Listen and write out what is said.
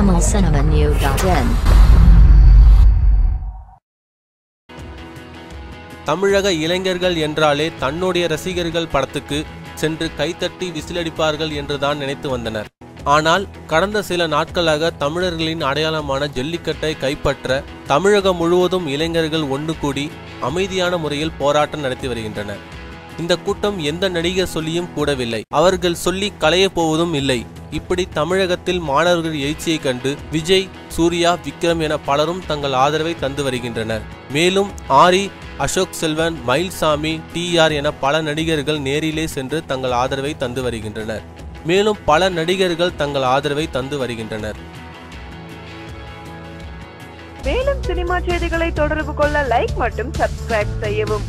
tamilcinemanew.in தமிழக இளைஞர்கள் என்றாலே தன்னுடைய ரசிகர்கள் படத்துக்கு சென்று கைத்தட்டி விசிலடிப்பார்கள் என்றுதான் நினைத்து வந்தனர். ஆனால் கடந்த சில நாட்களாக தமிழர்களின் அடையாளமான ஜல்லிக்கட்டை கைப்பற்ற தமிழகம் முழுவதும் இளைஞர்கள் ஒன்று கூடி அமைதியான முறையில் போராட்டம் நடத்தி வருகின்றனர். இந்த கூட்டம் எந்த நடிகர் சொல்லியும் கூடவில்லை. அவர்கள் சொல்லி களையப் போவதும் இல்லை. இப்படி தமிழகத்தில் மாணவர்கள் எழுச்சியை கண்டு விஜய் சூர்யா விக்ரம் என பலரும் தங்கள் ஆதரவை தந்து வருகின்றனர். மேலும் ஆரி அசோக் செல்வன் மயில்சாமி டிஆர் என பல நடிகர்கள் நேரிலே சென்று தங்கள் ஆதரவை தந்து வருகின்றனர். மேலும் பல நடிகர்கள் தங்கள் ஆதரவை தந்து வருகின்றனர். மேலும் சினிமா செய்திகளை தொடர்பு கொள்ள லைக் மற்றும் சப்ஸ்கிரைப் செய்யவும்.